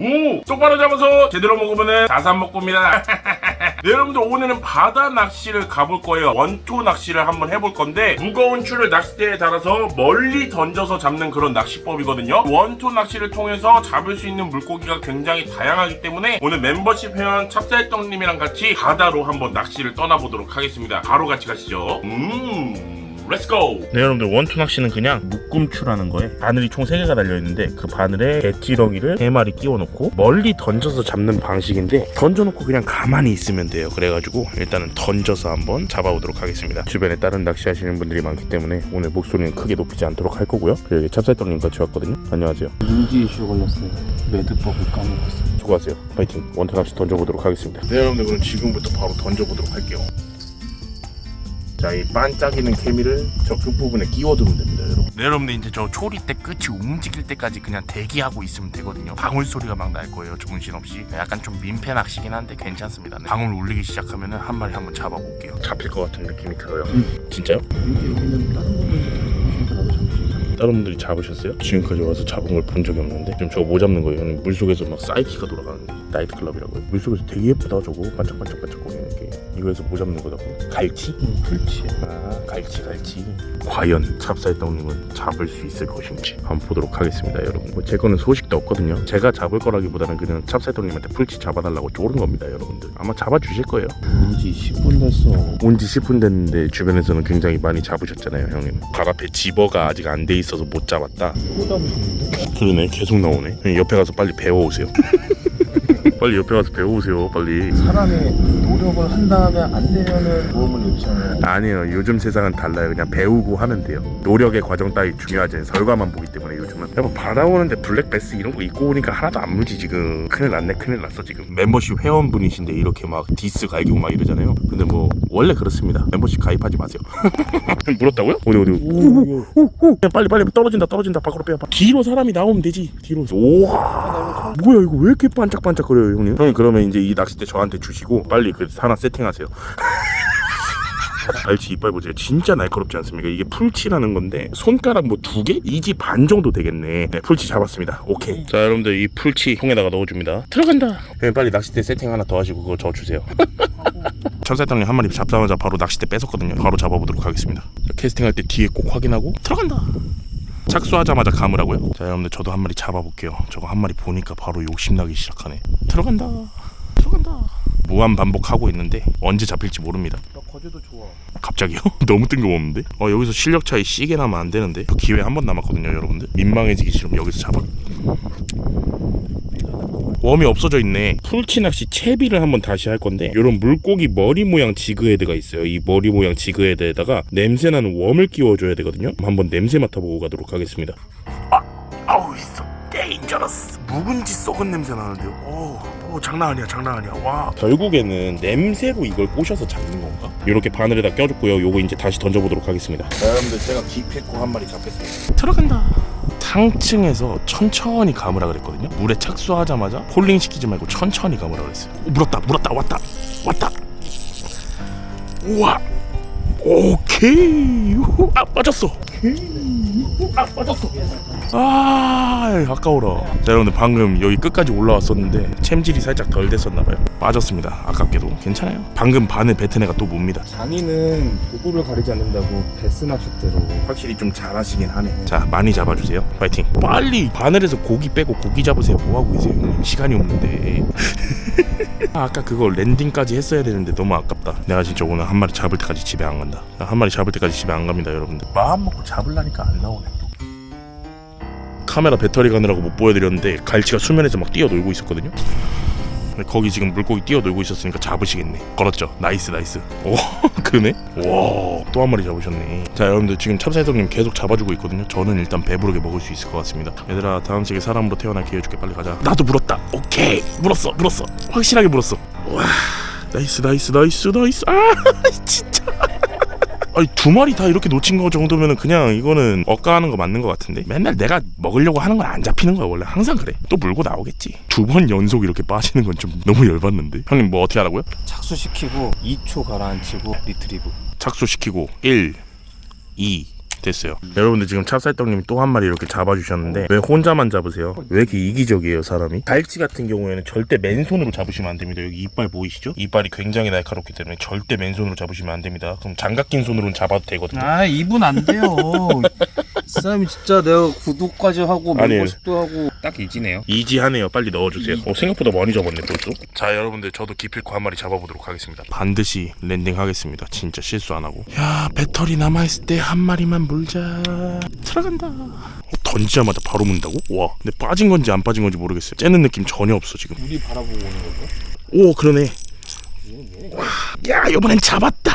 오! 똑바로 잡아서 제대로 먹으면 자산먹고입니다. 네, 여러분들 오늘은 바다 낚시를 가볼 거예요. 원투 낚시를 한번 해볼 건데 무거운 줄을 낚싯대에 달아서 멀리 던져서 잡는 그런 낚시법이거든요. 원투 낚시를 통해서 잡을 수 있는 물고기가 굉장히 다양하기 때문에 오늘 멤버십 회원 찹쌀떡님이랑 같이 바다로 한번 낚시를 떠나보도록 하겠습니다. 바로 같이 가시죠. 음... 렛츠고! 네 여러분들 원투 낚시는 그냥 묶음추라는 거에 바늘이 총 3개가 달려있는데 그 바늘에 개지렁이를 3마리 끼워놓고 멀리 던져서 잡는 방식인데 던져놓고 그냥 가만히 있으면 돼요. 그래가지고 일단은 던져서 한번 잡아보도록 하겠습니다. 주변에 다른 낚시하시는 분들이 많기 때문에 오늘 목소리는 크게 높이지 않도록 할 거고요. 그리고 여기 찹쌀떡님 같이 왔거든요. 안녕하세요. 인지 이슈 걸렸어요. 매듭법을 까먹었어요. 수고하세요. 파이팅. 원투 낚시 던져보도록 하겠습니다. 네 여러분들 그럼 지금부터 바로 던져보도록 할게요 자, 이 반짝이는 케미를 저 끝부분에 끼워두면 됩니다, 여러분. 네, 여러분들 이제 저 초리대 끝이 움직일 때까지 그냥 대기하고 있으면 되거든요. 방울 소리가 막 날 거예요, 정신없이. 약간 좀 민폐 낚시긴 한데 괜찮습니다. 네. 방울 울리기 시작하면 한 마리 한번 잡아볼게요. 잡힐 것 같은 느낌이 들어요. 진짜요? 여기 여기는 다른 잡으셨어요. 다른 분들이 잡으셨어요? 지금까지 와서 잡은 걸 본 적이 없는데 지금 저거 뭐 잡는 거예요? 형님 물속에서 막 사이키가 돌아가는데 나이트클럽이라고요? 물 속에서 되게 예쁘다 저거 반짝반짝반짝거리는 게 이거에서 뭐 잡는 거다고? 갈치? 음, 풀치. 아 갈치 갈치 과연 찹쌀떡님은 잡을 수 있을 것인지 한번 보도록 하겠습니다 여러분 뭐 제 거는 소식도 없거든요 제가 잡을 거라기보다는 그냥 찹쌀떡님한테 풀치 잡아달라고 쪼른 겁니다 여러분들 아마 잡아주실 거예요 인지 10분 됐어. 온지 10분 됐는데 주변에서는 굉장히 많이 잡으셨잖아요 형님 발 앞에 집어가 아직 안 돼 있어서 못 잡았다 또 잡으셨는데? 그러네 계속 나오네 옆에 가서 빨리 배워오세요 빨리 옆에 가서 배워오세요 빨리. 사람이 노력을 한 다음에 안 되면은 도움을 요청해요. 아니에요. 요즘 세상은 달라요. 그냥 배우고 하면 돼요. 노력의 과정 따위 중요하지. 않아요 결과만 보기 때문에 요즘은. 여보 바다 오는데 블랙베스 이런 거 입고 오니까 하나도 안 물지 지금. 큰일 났네 큰일 났어 지금. 멤버십 회원분이신데 이렇게 막 디스 갈기고 막 이러잖아요. 근데 뭐 원래 그렇습니다. 멤버십 가입하지 마세요. 물었다고요? 어디 어디? 오, 그냥 빨리 빨리 떨어진다 떨어진다. 밖으로 빼봐. 뒤로 사람이 나오면 되지 뒤로. 우와. 뭐야 이거 왜 이렇게 반짝반짝거려요 형님? 형님 그러면 이제 이 낚싯대 저한테 주시고 빨리 그 하나 세팅하세요. 알치 이빨 보세요. 진짜 날카롭지 않습니까? 이게 풀치라는 건데 손가락 뭐 두 개? 이지 반 정도 되겠네. 네 풀치 잡았습니다. 오케이. 자 여러분들 이 풀치 통에다가 넣어줍니다. 들어간다. 형님 빨리 낚싯대 세팅 하나 더 하시고 그거 저 주세요. 천사탕님 한 마리 잡자마자 바로 낚싯대 뺏었거든요. 바로 잡아보도록 하겠습니다. 자, 캐스팅할 때 뒤에 꼭 확인하고. 들어간다 착수하자마자 감으라고요? 자 여러분들 저도 한 마리 잡아볼게요 저거 한 마리 보니까 바로 욕심나기 시작하네 들어간다 들어간다 무한 반복하고 있는데 언제 잡힐지 모릅니다 나 거제도 좋아. 갑자기요? 너무 뜬금없는데? 어 여기서 실력 차이 시계 나면 안 되는데 저 기회 한 번 남았거든요 여러분들 민망해지기 싫으면 여기서 잡아 웜이 없어져 있네. 풀치 낚시 채비를 한번 다시 할 건데 이런 물고기 머리 모양 지그헤드가 있어요. 이 머리 모양 지그헤드에다가 냄새나는 웜을 끼워줘야 되거든요. 한번 냄새 맡아보고 가도록 하겠습니다. 아! 아우 있어 데인저러스 묵은지 썩은 냄새 나는데요 오, 오 장난 아니야 장난 아니야. 와. 결국에는 냄새로 이걸 꼬셔서 잡는 건가? 이렇게 바늘에다 껴줬고요. 요거 이제 다시 던져보도록 하겠습니다. 자, 여러분들 제가 기필코 한 마리 잡혔습니다. 들어간다 상층에서 천천히 감으라 그랬거든요. 물에 착수하자마자 폴링 시키지 말고 천천히 감으라 그랬어요. 오, 물었다 물었다 왔다 왔다. 우와 오케이. 우, 아 빠졌어 아 빠졌어 아 아까워라. 자 여러분들 방금 여기 끝까지 올라왔었는데 챔질이 살짝 덜 됐었나봐요. 빠졌습니다. 아깝게도. 괜찮아요. 방금 반을 뱉은 애가 또 뭡니다? 장인은 도구를 가리지 않는다고 베스 낚싯대로. 확실히 좀 잘하시긴 하네. 자 많이 잡아주세요. 파이팅. 빨리 바늘에서 고기 빼고 고기 잡으세요. 뭐 하고 계세요 형님? 시간이 없는데. 아, 아까 그거 랜딩까지 했어야 되는데 너무 아깝다. 내가 진짜 오늘 한 마리 잡을 때까지 집에 안 간다. 한 마리 잡을 때까지 집에 안 갑니다 여러분들. 마음 먹고 잡으려니까 안 나오네 카메라 배터리 가느라고 못 보여드렸는데 갈치가 수면에서 막 뛰어놀고 있었거든요. 거기 지금 물고기 뛰어놀고 있었으니까 잡으시겠네. 걸었죠. 나이스 나이스. 오 그러네? 와또 한 마리 잡으셨네. 자 여러분들 지금 찹쌀떡님 계속 잡아주고 있거든요. 저는 일단 배부르게 먹을 수 있을 것 같습니다. 얘들아 다음 생에 사람으로 태어날 기회 줄게. 빨리 가자. 나도 물었다. 오케이. 물었어 물었어. 확실하게 물었어. 와 나이스 나이스 나이스 나이스. 아 진짜 아니 두 마리 다 이렇게 놓친 거 정도면은 그냥 이거는 억까하는 거 맞는 거 같은데. 맨날 내가 먹으려고 하는 건 안 잡히는 거야 원래. 항상 그래. 또 물고 나오겠지. 두 번 연속 이렇게 빠지는 건 좀 너무 열받는데. 형님 뭐 어떻게 하라고요? 착수시키고 2초 가라앉히고 리트리브. 착수시키고 1 2 됐어요. 여러분들 지금 찹쌀떡님이 또 한 마리 이렇게 잡아주셨는데 왜 혼자만 잡으세요? 왜 이렇게 이기적이에요 사람이? 갈치 같은 경우에는 절대 맨손으로 잡으시면 안 됩니다. 여기 이빨 보이시죠? 이빨이 굉장히 날카롭기 때문에 절대 맨손으로 잡으시면 안 됩니다. 그럼 장갑 낀 손으로는 잡아도 되거든요. 아 이분 안 돼요. 이 사람이 진짜 내가 구독까지 하고 아니에요. 멤버십도 하고 딱 이지네요. 이지하네요. 빨리 넣어주세요. 어, 생각보다 많이 잡았네 벌써. 자 여러분들 저도 기필코 한 마리 잡아보도록 하겠습니다. 반드시 랜딩하겠습니다. 진짜 실수 안 하고. 야 배터리 남아있을 때 한 마리만 물자. 들어간다. 어, 던지자마자 바로 문다고? 와. 근데 빠진 건지 안 빠진 건지 모르겠어요. 째는 느낌 전혀 없어 지금. 우리 바라보고 오는 거죠? 오 그러네. 와, 야 이번엔 잡았다.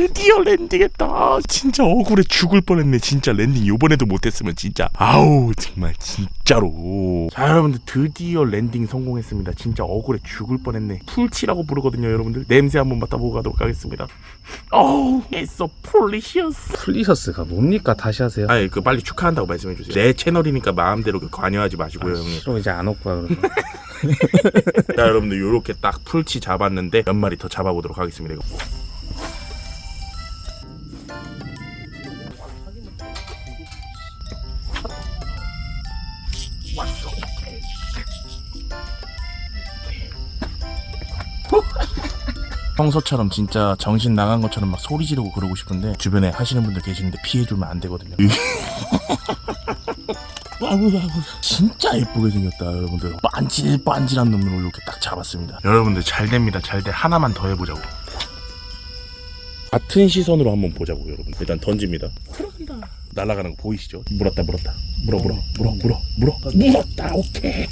드디어 랜딩했다. 진짜 억울해 죽을 뻔했네. 진짜 랜딩 이번에도 못했으면 진짜 아우 정말 진짜로. 자 여러분들 드디어 랜딩 성공했습니다. 진짜 억울해 죽을 뻔했네. 풀치라고 부르거든요, 여러분들. 냄새 한번 맡아보고 가도록 하겠습니다. 어우, so delicious. 플리셔스가 뭡니까? 다시 하세요. 아니 그 빨리 축하한다고 말씀해 주세요. 내 채널이니까 마음대로 그 관여하지 마시고요, 형님. 싫어 이제 안 올 거야 그러면. 자 여러분들 이렇게 딱 풀치 잡았는데 몇 마리 더 잡아보도록 하겠습니다 이거. 평소처럼 진짜 정신 나간 것처럼 막 소리 지르고 그러고 싶은데 주변에 하시는 분들 계시는데 피해주면 안 되거든요. 진짜 예쁘게 생겼다 여러분들. 반질반질한 놈으로 이렇게 딱 잡았습니다. 여러분들 잘 됩니다. 잘 돼. 하나만 더 해보자고. 같은 시선으로 한번 보자고 여러분. 일단 던집니다 날아가는 거 보이시죠? 물었다 물었다. 물어 물어 물어 물어 물어. 물었다 오케이.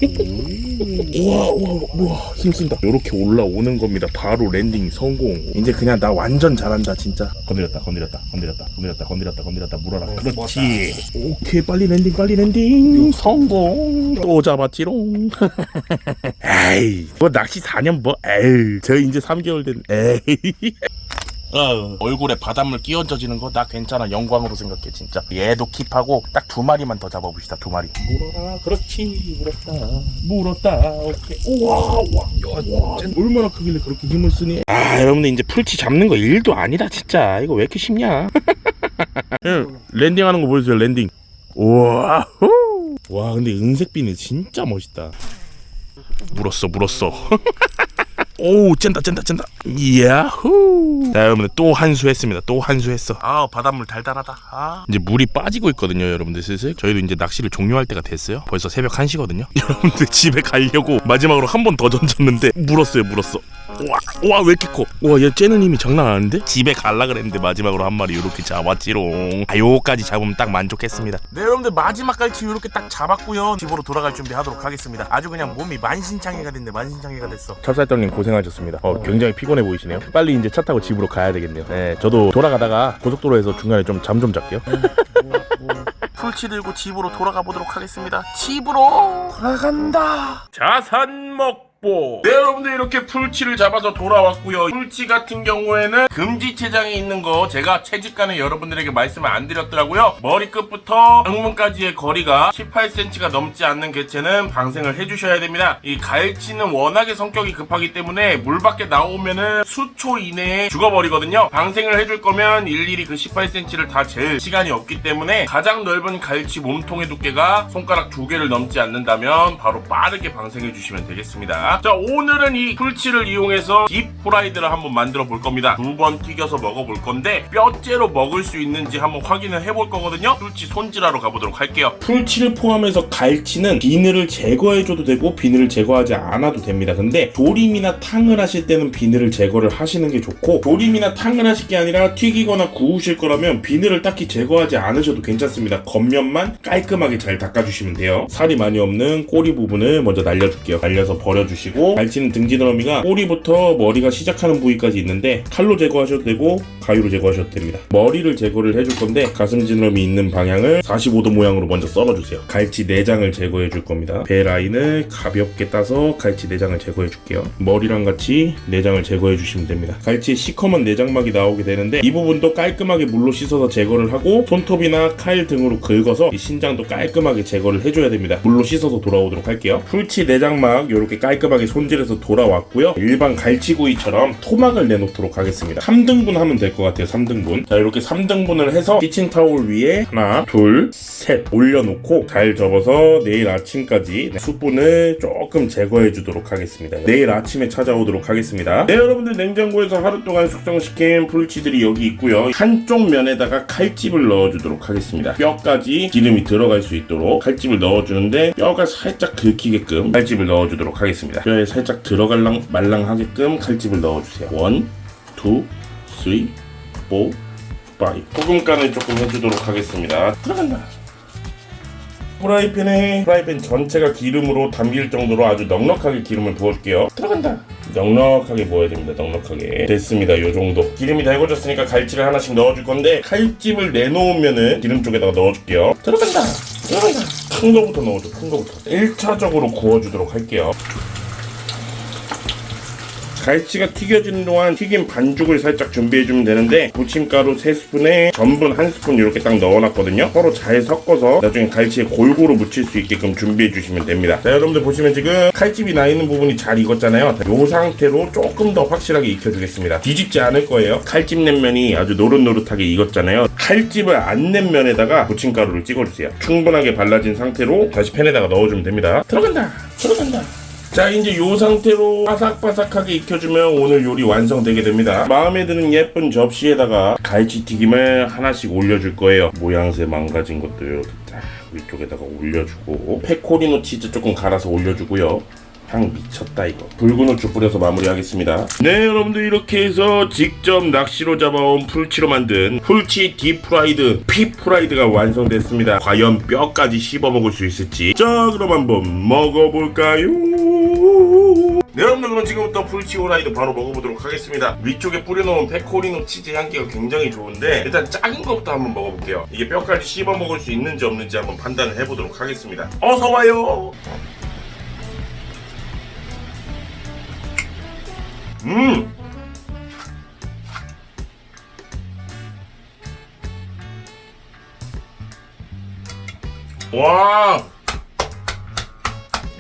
우와 우와 우와 힘쓴다. 이렇게 올라오는 겁니다. 바로 랜딩 성공. 이제 그냥 나 완전 잘한다 진짜. 건드렸다 건드렸다 건드렸다 건드렸다 건드렸다 건드렸다. 물어라. 그렇지. 오케이 빨리 랜딩 빨리 랜딩. 성공. 또 잡았지롱. 에이 뭐 낚시 4년 뭐 에이 저 이제 3개월 된 에이 어, 얼굴에 바닷물 끼얹어지는 거 나 괜찮아. 영광으로 생각해 진짜. 얘도 킵하고 딱 두 마리만 더 잡아봅시다 두 마리. 물어라 그렇지. 물었다. 물었다. 오케이. 우와 와, 와 얼마나 크길래 그렇게 힘을 쓰니? 아 여러분들 이제 풀치 잡는 거 일도 아니다 진짜. 이거 왜 이렇게 쉽냐? 형, 랜딩하는 거 보여주세요 랜딩. 우와 후. 와 근데 은색비는 진짜 멋있다. 물었어 물었어 오 짠다 짠다 짠다. 야후 자 여러분들 또 한수 했습니다. 또 한수 했어. 아 바닷물 달달하다. 아. 이제 물이 빠지고 있거든요 여러분들 슬슬. 저희도 이제 낚시를 종료할 때가 됐어요. 벌써 새벽 1시거든요. 여러분들 집에 가려고 마지막으로 한 번 더 던졌는데 물었어요 물었어 와 와 왜 이렇게 커 와 얘 째는 힘이 장난 아닌데? 집에 갈라 그랬는데 마지막으로 한 마리 이렇게 잡았지롱. 아 요거까지 잡으면 딱 만족했습니다. 네 여러분들 마지막 갈치 이렇게 딱 잡았고요. 집으로 돌아갈 준비하도록 하겠습니다. 아주 그냥 몸이 만신창이가 됐네 만신창이가 됐어. 찹쌀떡님 고생하셨습니다. 어 굉장히 피곤해 보이시네요. 빨리 이제 차 타고 집으로 가야 되겠네요. 네 저도 돌아가다가 고속도로에서 중간에 좀 잠 좀 잘게요. 풀치 들고 집으로 돌아가 보도록 하겠습니다. 집으로 돌아간다. 자산 먹 보. 네 여러분들 이렇게 풀치를 잡아서 돌아왔고요. 풀치 같은 경우에는 금지 체장에 있는 거 제가 채집간에 여러분들에게 말씀을 안 드렸더라고요. 머리 끝부터 항문까지의 거리가 18cm가 넘지 않는 개체는 방생을 해주셔야 됩니다. 이 갈치는 워낙에 성격이 급하기 때문에 물 밖에 나오면은 수초 이내에 죽어버리거든요. 방생을 해줄 거면 일일이 그 18cm를 다 잴 시간이 없기 때문에 가장 넓은 갈치 몸통의 두께가 손가락 두 개를 넘지 않는다면 바로 빠르게 방생해 주시면 되겠습니다. 자 오늘은 이 풀치를 이용해서 딥프라이드를 한번 만들어 볼 겁니다. 두 번 튀겨서 먹어 볼 건데 뼈째로 먹을 수 있는지 한번 확인을 해볼 거거든요. 풀치 손질하러 가보도록 할게요. 풀치를 포함해서 갈치는 비늘을 제거해줘도 되고 비늘을 제거하지 않아도 됩니다. 근데 조림이나 탕을 하실 때는 비늘을 제거를 하시는 게 좋고 조림이나 탕을 하실 게 아니라 튀기거나 구우실 거라면 비늘을 딱히 제거하지 않으셔도 괜찮습니다. 겉면만 깔끔하게 잘 닦아주시면 돼요. 살이 많이 없는 꼬리 부분을 먼저 날려줄게요. 날려서 버려주시 고 갈치는 등지느러미가 꼬리부터 머리가 시작하는 부위까지 있는데 칼로 제거하셔도 되고 가위로 제거하셔도 됩니다. 머리를 제거를 해줄 건데 가슴 지느러미 있는 방향을 45도 모양으로 먼저 썰어주세요. 갈치 내장을 제거해 줄 겁니다. 배 라인을 가볍게 따서 갈치 내장을 제거해 줄게요. 머리랑 같이 내장을 제거해 주시면 됩니다. 갈치에 시커먼 내장막이 나오게 되는데 이 부분도 깔끔하게 물로 씻어서 제거를 하고 손톱이나 칼 등으로 긁어서 이 신장도 깔끔하게 제거를 해줘야 됩니다. 물로 씻어서 돌아오도록 할게요. 풀치 내장막 이렇게 깔끔하게 깔끔하게 손질해서 돌아왔고요. 일반 갈치구이처럼 토막을 내놓도록 하겠습니다. 3등분 하면 될 것 같아요. 3등분. 자 이렇게 3등분을 해서 키친타올 위에 하나, 둘, 셋 올려놓고 잘 접어서 내일 아침까지 수분을 조금 제거해 주도록 하겠습니다. 내일 아침에 찾아오도록 하겠습니다. 네 여러분들 냉장고에서 하루 동안 숙성시킨 풀치들이 여기 있고요. 한쪽 면에다가 칼집을 넣어주도록 하겠습니다. 뼈까지 기름이 들어갈 수 있도록 칼집을 넣어주는데 뼈가 살짝 긁히게끔 칼집을 넣어주도록 하겠습니다. 뼈에 살짝 들어갈랑 말랑하게끔 칼집을 넣어주세요. 원, 투, 쓰리, 포, 파이. 소금간을 조금 해주도록 하겠습니다. 들어간다. 프라이팬에 프라이팬 전체가 기름으로 담길 정도로 아주 넉넉하게 기름을 부어줄게요. 들어간다. 넉넉하게 부어야 됩니다. 넉넉하게. 됐습니다. 요 정도. 기름이 달궈졌으니까 갈치를 하나씩 넣어줄 건데 칼집을 내놓으면은 기름 쪽에다가 넣어줄게요. 들어간다. 들어간다. 큰 거부터 넣어줘. 큰 거부터. 1차적으로 구워주도록 할게요. 갈치가 튀겨지는 동안 튀김 반죽을 살짝 준비해주면 되는데 부침가루 3스푼에 전분 1스푼 이렇게 딱 넣어놨거든요. 서로 잘 섞어서 나중에 갈치에 골고루 묻힐 수 있게끔 준비해주시면 됩니다. 자 여러분들 보시면 지금 칼집이 나 있는 부분이 잘 익었잖아요. 이 상태로 조금 더 확실하게 익혀주겠습니다. 뒤집지 않을 거예요. 칼집 낸 면이 아주 노릇노릇하게 익었잖아요. 칼집을 안 낸 면에다가 부침가루를 찍어주세요. 충분하게 발라진 상태로 다시 팬에다가 넣어주면 됩니다. 들어간다! 들어간다 자 이제 요 상태로 바삭바삭하게 익혀주면 오늘 요리 완성되게 됩니다. 마음에 드는 예쁜 접시에다가 갈치튀김을 하나씩 올려줄 거예요. 모양새 망가진 것도 이렇게 딱 위쪽에다가 올려주고 페코리노 치즈 조금 갈아서 올려주고요 향 미쳤다 이거. 붉은 후추 뿌려서 마무리하겠습니다. 네 여러분들 이렇게 해서 직접 낚시로 잡아온 풀치로 만든 풀치 딥프라이드 피프라이드가 완성됐습니다. 과연 뼈까지 씹어 먹을 수 있을지. 자 그럼 한번 먹어볼까요? 네 여러분들 그럼 지금부터 풀치 오라이드 바로 먹어보도록 하겠습니다. 위쪽에 뿌려놓은 페코리노 치즈 향기가 굉장히 좋은데 일단 작은 것부터 한번 먹어볼게요. 이게 뼈까지 씹어 먹을 수 있는지 없는지 한번 판단을 해보도록 하겠습니다. 어서와요 음! 와!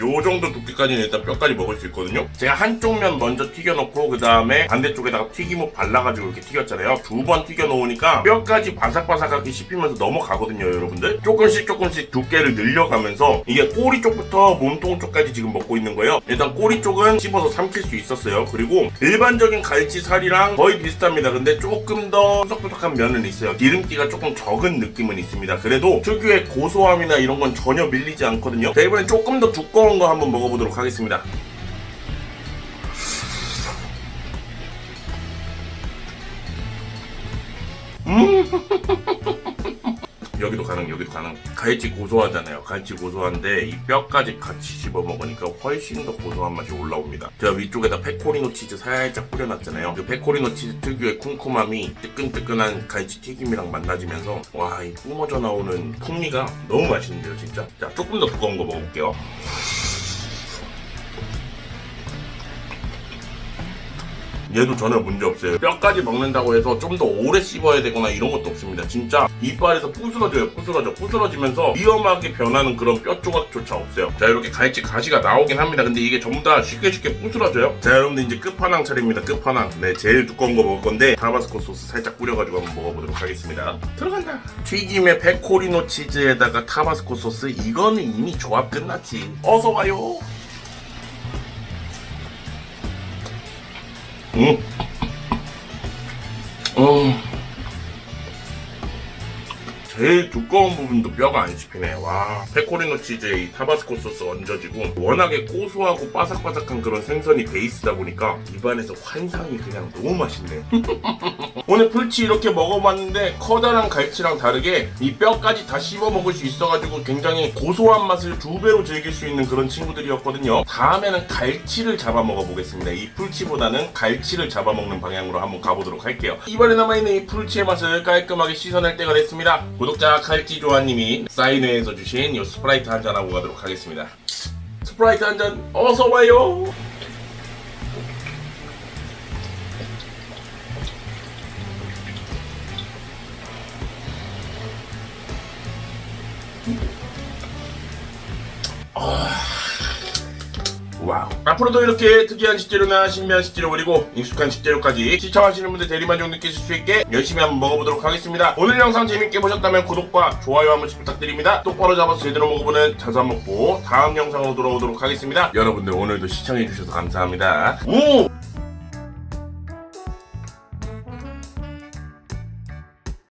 요 정도 두께까지는 일단 뼈까지 먹을 수 있거든요. 제가 한쪽 면 먼저 튀겨놓고 그 다음에 반대쪽에다가 튀김옷 발라가지고 이렇게 튀겼잖아요. 두 번 튀겨놓으니까 뼈까지 바삭바삭하게 씹히면서 넘어가거든요, 여러분들. 조금씩 조금씩 두께를 늘려가면서 이게 꼬리 쪽부터 몸통 쪽까지 지금 먹고 있는 거예요. 일단 꼬리 쪽은 씹어서 삼킬 수 있었어요. 그리고 일반적인 갈치살이랑 거의 비슷합니다. 근데 조금 더 푸석푸석한 면은 있어요. 기름기가 조금 적은 느낌은 있습니다. 그래도 특유의 고소함이나 이런 건 전혀 밀리지 않거든요. 자, 이번엔 조금 더 두꺼운 거 한번 먹어보도록 하겠습니다. 여기도 가능, 여기도 가능. 갈치 고소하잖아요. 갈치 고소한데 이 뼈까지 같이 집어 먹으니까 훨씬 더 고소한 맛이 올라옵니다. 제가 위쪽에다 페코리노 치즈 살짝 뿌려놨잖아요. 그 페코리노 치즈 특유의 쿰쿰함이 뜨끈뜨끈한 갈치 튀김이랑 만나지면서 와, 이 뿜어져 나오는 풍미가 너무 맛있는데요, 진짜. 자, 조금 더 두꺼운 거 먹어볼게요. 얘도 전혀 문제 없어요. 뼈까지 먹는다고 해서 좀 더 오래 씹어야 되거나 이런 것도 없습니다. 진짜 이빨에서 부스러져요. 부스러져. 부스러지면서 위험하게 변하는 그런 뼈 조각조차 없어요. 자 이렇게 갈치 가시가 나오긴 합니다. 근데 이게 전부 다 쉽게 쉽게 부스러져요. 자 여러분들 이제 끝판왕 차례입니다. 끝판왕. 네 제일 두꺼운 거 먹을 건데 타바스코 소스 살짝 뿌려가지고 한번 먹어보도록 하겠습니다. 들어간다. 튀김에 페코리노 치즈에다가 타바스코 소스 이거는 이미 조합 끝났지. 어서 와요. 음. 음. 제일 두꺼운 부분도 뼈가 안 씹히네. 와, 페코리노 치즈에 이 타바스코 소스 얹어지고 워낙에 고소하고 바삭바삭한 그런 생선이 베이스다 보니까 입안에서 환상이 그냥 너무 맛있네. 오늘 풀치 이렇게 먹어봤는데 커다란 갈치랑 다르게 이 뼈까지 다 씹어 먹을 수 있어가지고 굉장히 고소한 맛을 두 배로 즐길 수 있는 그런 친구들이었거든요. 다음에는 갈치를 잡아 먹어보겠습니다. 이 풀치보다는 갈치를 잡아먹는 방향으로 한번 가보도록 할게요. 이번에 남아있는 이 풀치의 맛을 깔끔하게 씻어낼 때가 됐습니다. 구독자 칼찌조아님이 사인회에서 주신 이 스프라이트 한 잔 하고 가도록 하겠습니다. 스프라이트 한 잔 어서 와요. 와우. 앞으로도 이렇게 특이한 식재료나 신비한 식재료 그리고 익숙한 식재료까지 시청하시는 분들 대리만족 느끼실 수 있게 열심히 한번 먹어보도록 하겠습니다. 오늘 영상 재밌게 보셨다면 구독과 좋아요 한 번씩 부탁드립니다. 똑바로 잡아서 제대로 먹어보는 자산 먹고 다음 영상으로 돌아오도록 하겠습니다. 여러분들 오늘도 시청해주셔서 감사합니다. 오!